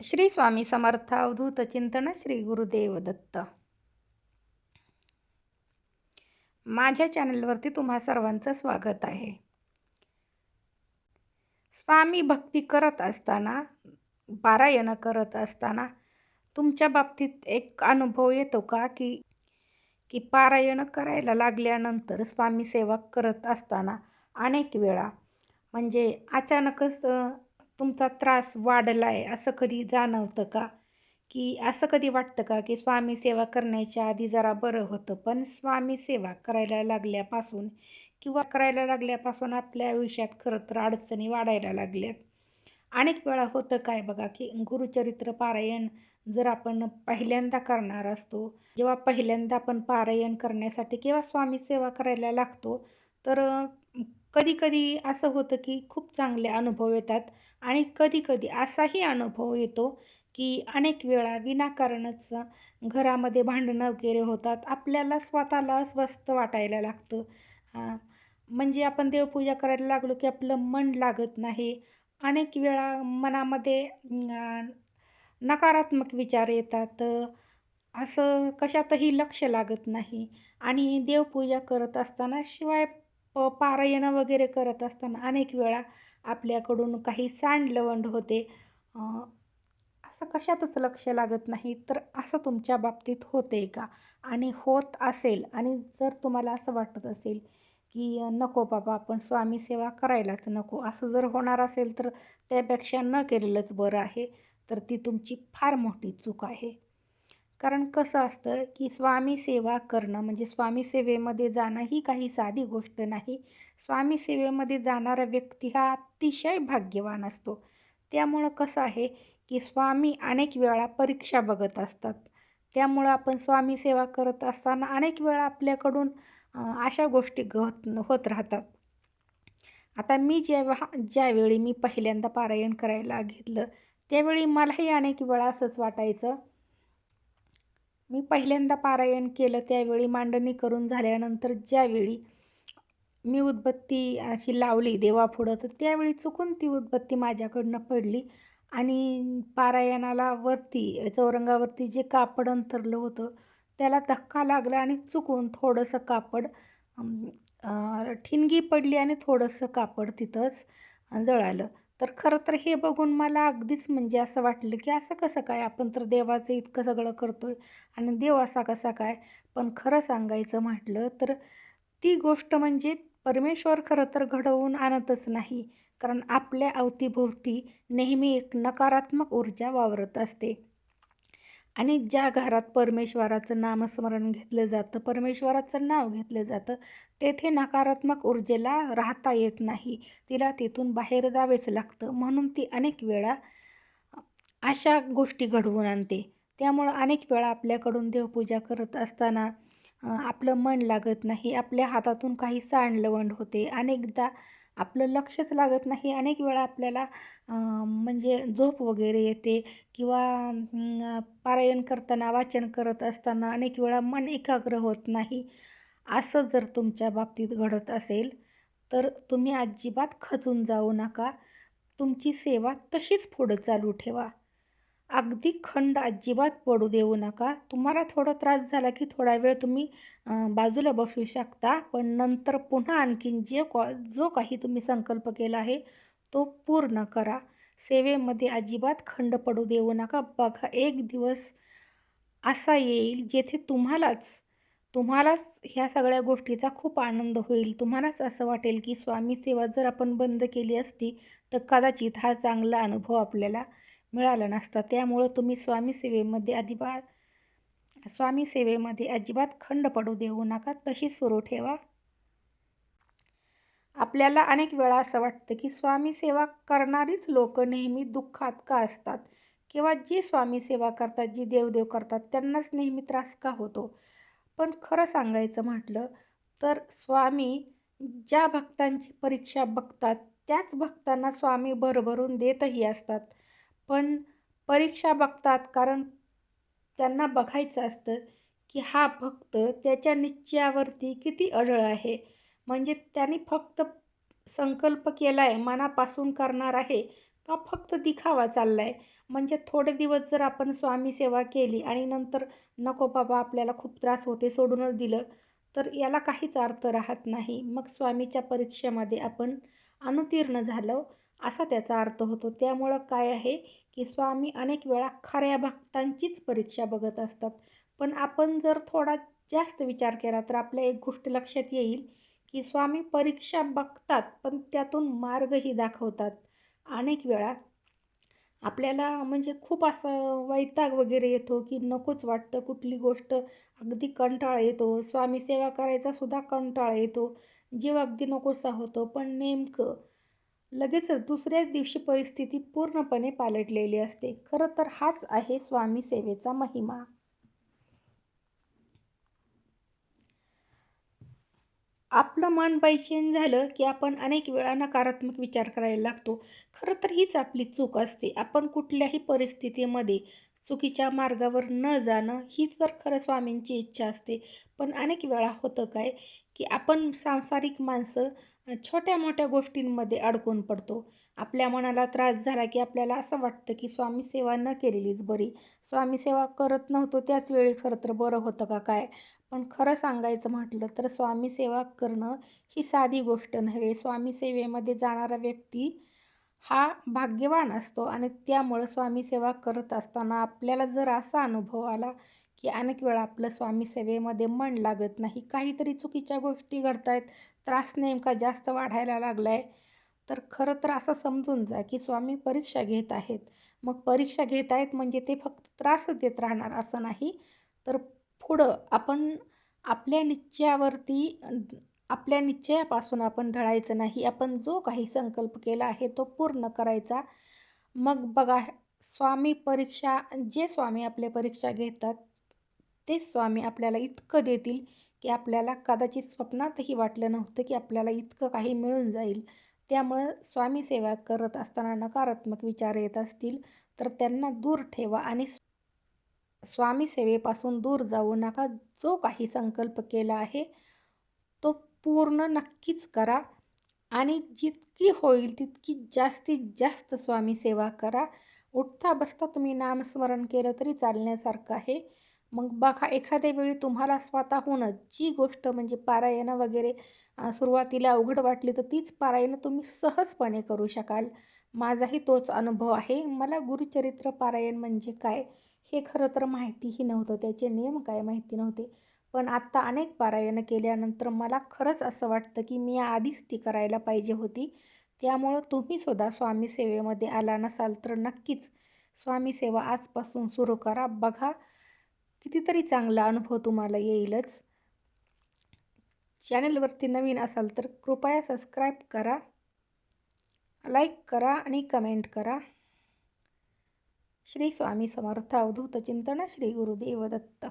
श्री स्वामी समर्थ अवधूत चिंतन श्री गुरुदेव दत्त. माझ्या चॅनलवरती तुम्हा सर्वांचं स्वागत आहे. स्वामी भक्ती करत असताना पारायण करत असताना तुमच्या बाबतीत एक अनुभव येतो का की की पारायण करायला लागल्यानंतर स्वामी सेवा करत असताना अनेक वेळा म्हणजे अचानकच तुमचा त्रास वाढला आहे असं कधी जाणवतं का? की असं कधी वाटतं का की स्वामी सेवा करण्याच्या आधी जरा बरं होतं पण स्वामी सेवा करायला लागल्यापासून किंवा करायला लागल्यापासून आपल्या आयुष्यात खरं तर अडचणी वाढायला लागल्यात. अनेक वेळा होतं काय बघा की गुरुचरित्र पारायण जर आपण पहिल्यांदा करणार असतो जेव्हा पहिल्यांदा आपण पारायण करण्यासाठी किंवा स्वामी सेवा करायला लागतो तर कधी कधी असं होतं की खूप चांगले अनुभव येतात आणि कधीकधी असाही अनुभव येतो की अनेक वेळा विनाकारणच घरामध्ये भांडणं वगैरे होतात. आपल्याला स्वतःला अस्वस्थ वाटायला लागतं. म्हणजे आपण देवपूजा करायला लागलो की आपलं मन लागत नाही. अनेक वेळा मनामध्ये नकारात्मक विचार येतात. असं कशातही लक्ष लागत नाही. आणि देवपूजा करत असताना शिवाय प पारायणं वगैरे करत असताना अनेक वेळा आपल्याकडून काही सांडलवंड होते. असं कशातच लक्ष लागत नाही. तर असं तुमच्या बाबतीत होते का? आणि होत असेल आणि जर तुम्हाला असं वाटत असेल की नको बाबा आपण स्वामी सेवा करायलाच नको असं जर होणार असेल तर त्यापेक्षा न केलेलंच बरं आहे. तर ती तुमची फार मोठी चूक आहे. कारण कसं असतं की स्वामी सेवा करणं म्हणजे स्वामी सेवेमध्ये जाणं ही काही साधी गोष्ट नाही. स्वामी सेवेमध्ये जाणारा व्यक्ती हा अतिशय भाग्यवान असतो. त्यामुळं कसं आहे की स्वामी अनेक वेळा परीक्षा बघत असतात. त्यामुळं आपण स्वामी सेवा करत असताना अनेक वेळा आपल्याकडून अशा गोष्टी गत होत राहतात. आता मी जेव्हा ज्यावेळी मी पहिल्यांदा पारायण करायला घेतलं त्यावेळी मलाही अनेक वेळा असंच वाटायचं मी पहिल्यांदा पारायण केलं त्यावेळी मांडणी करून झाल्यानंतर ज्यावेळी मी उदबत्ती अशी लावली देवापुढं तर त्यावेळी चुकून ती उदबत्ती माझ्याकडनं पडली आणि पारायणाला वरती चौरंगावरती जे कापड अंतरलं होतं त्याला धक्का लागला आणि चुकून थोडंसं कापड ठिणगी पडली आणि थोडंसं कापड तिथंच जळालं. तर खरं तर हे बघून मला अगदीच म्हणजे असं वाटलं की असं कसं काय आपण तर देवाचं इतकं सगळं करतो आहे आणि देव असा कसा काय? पण खरं सांगायचं म्हटलं तर ती गोष्ट म्हणजे परमेश्वर खरं तर घडवून आणतच नाही. कारण आपल्या अवतीभोवती नेहमी एक नकारात्मक ऊर्जा वावरत असते. आणि ज्या घरात परमेश्वराचं नामस्मरण घेतलं जातं परमेश्वराचं नाव घेतलं जातं तेथे नकारात्मक ऊर्जेला राहता येत नाही. तिला तिथून बाहेर जावेच लागतं. म्हणून ती अनेक वेळा अशा गोष्टी घडवून आणते. त्यामुळं अनेक वेळा आपल्याकडून देवपूजा करत असताना आपलं मन लागत नाही. आपल्या हातातून काही सांडलवंड होते. अनेकदा आपलं लक्षच लागत नाही. अनेक वेळा आपल्याला म्हणजे झोप वगैरे येते किंवा पारायण करताना वाचन करत असताना अनेक वेळा मन एकाग्र होत नाही. असं जर तुमच्या बाबतीत घडत असेल तर तुम्ही अजिबात खचून जाऊ नका. तुमची सेवा तशीच पुढं चालू ठेवा. अगदी खंड अजिबात पडू देऊ नका. तुम्हाला थोडा त्रास झाला की थोडा वेळ तुम्ही बाजूला बसू शकता. पण नंतर पुन्हा आणखीन जे कॉ जो काही तुम्ही संकल्प केला आहे तो पूर्ण करा. सेवेमध्ये अजिबात खंड पडू देऊ नका. बघा एक दिवस असा येईल जेथे तुम्हालाच तुम्हालाच ह्या सगळ्या गोष्टीचा खूप आनंद होईल. तुम्हालाच असं वाटेल की स्वामी सेवा जर आपण बंद केली असती तर कदाचित हा चांगला अनुभव आपल्याला मिळाला नसता. त्यामुळं तुम्ही स्वामी सेवेमध्ये अजिबात स्वामी सेवेमध्ये अजिबात खंड पडू देऊ नका. तशी सुरू ठेवा. आपल्याला अनेक वेळा असं वाटतं की स्वामी सेवा करणारीच लोक नेहमी दुःखात का असतात? किंवा जी स्वामी सेवा करतात जी देवदेव करतात त्यांनाच नेहमी त्रास का होतो? पण खरं सांगायचं म्हटलं तर स्वामी ज्या भक्तांची परीक्षा बघतात त्याच भक्तांना स्वामी भरभरून देतही असतात. पण परीक्षा बघतात कारण त्यांना बघायचं असतं की हा भक्त त्याच्या निश्चयावरती किती अढळ आहे. म्हणजे त्यांनी फक्त संकल्प केला आहे मनापासून करणार आहे का फक्त दिखावा चालला आहे म्हणजे थोडे दिवस जर आपण स्वामी सेवा केली आणि नंतर नको बाबा आपल्याला खूप त्रास होते सोडूनच दिलं तर याला काहीच अर्थ राहत नाही. मग स्वामीच्या परीक्षेमध्ये आपण अनुतीर्ण झालो. असा त्याचा अर्थ होतो. त्यामुळं काय आहे की स्वामी अनेक वेळा खऱ्या भक्तांचीच परीक्षा बघत असतात. पण आपण जर थोडा जास्त विचार केला तर आपल्या एक गोष्ट लक्षात येईल की स्वामी परीक्षा बघतात पण त्यातून मार्गही दाखवतात. अनेक वेळा आपल्याला म्हणजे खूप असं वैताग वगैरे येतो की नकोच वाटतं कुठली गोष्ट अगदी कंटाळा येतो. स्वामी सेवा करायचा सुद्धा कंटाळा येतो. जीव अगदी नकोसा होतो. पण नेमकं लगेचच दुसऱ्याच दिवशी परिस्थिती पूर्णपणे पालटलेली असते. खरं तर हाच आहे स्वामी सेवेचा महिमा. आपलं मन बैचेन झालं की आपण अनेक वेळा नकारात्मक विचार करायला लागतो. खरं तर हीच आपली चूक असते. आपण कुठल्याही परिस्थितीमध्ये चुकीच्या मार्गावर न जाणं ही तर खरं स्वामींची इच्छा असते. पण अनेक वेळा होतं काय की आपण सांसारिक माणसं छोट्या मोठ्या गोष्टींमध्ये अडकून पडतो. आपल्या मनाला त्रास झाला की आपल्याला असं वाटतं की स्वामी सेवा न केलेलीच बरी. स्वामी सेवा करत नव्हतो त्याच वेळी खरं तर बरं होतं का काय? पण खरं सांगायचं म्हटलं तर स्वामी सेवा करणं ही साधी गोष्ट नव्हे. स्वामी सेवेमध्ये जाणारा व्यक्ती हा भाग्यवान असतो आणि त्यामुळं स्वामी सेवा करत असताना आपल्याला जर असा अनुभव आला की अनेक वेळा आपलं स्वामी सेवेमध्ये मन लागत नाही. काहीतरी चुकीच्या गोष्टी घडत आहेत त्रास नेमका जास्त वाढायला लागला आहे तर खरं तर असं समजून जा की स्वामी परीक्षा घेत आहेत. मग परीक्षा घेत आहेत म्हणजे ते फक्त त्रासच देत राहणार असं नाही. तर पुढं आपण आपल्या निश्चयावरती आपल्या निश्चयापासून आपण ढळायचं नाही. आपण जो काही संकल्प केला आहे तो पूर्ण करायचा. मग बघा स्वामी परीक्षा जे स्वामी आपले परीक्षा घेतात ते स्वामी आपल्याला इतकं देतील की आपल्याला कदाचित स्वप्नातही वाटलं नव्हतं की आपल्याला इतकं काही मिळून जाईल. त्यामुळं स्वामी सेवा करत असताना नकारात्मक विचार येत असतील तर त्यांना दूर ठेवा आणि स्वामी सेवेपासून दूर जाऊ नका. जो काही संकल्प केला आहे तो पूर्ण नक्कीच करा आणि जितकी होईल तितकी जास्तीत जास्त स्वामी सेवा करा. उठता बसता तुम्ही नामस्मरण केलं तरी चालण्यासारखं आहे. मग बघा एखाद्या वेळी तुम्हाला स्वतःहूनच जी गोष्ट म्हणजे पारायणं वगैरे सुरुवातीला अवघड वाटली तर तीच पारायणं तुम्ही सहजपणे करू शकाल. माझाही तोच अनुभव आहे. मला गुरुचरित्र पारायण म्हणजे काय हे खरं तर माहितीही नव्हतं. त्याचे नियम काय माहिती नव्हते. पण आत्ता अनेक पारायणं केल्यानंतर मला खरंच असं वाटतं की मी आधीच ती करायला पाहिजे होती. त्यामुळं तुम्हीसुद्धा स्वामी सेवेमध्ये आला नसाल तर नक्कीच स्वामी सेवा आजपासून सुरू करा. बघा कितीतरी चांगला अनुभव तुम्हाला येईलच. चॅनलवरती नवीन असाल तर कृपया सबस्क्राईब करा लाईक करा आणि कमेंट करा. श्री स्वामी समर्थ अवधूत चिंतन श्री गुरुदेव दत्त.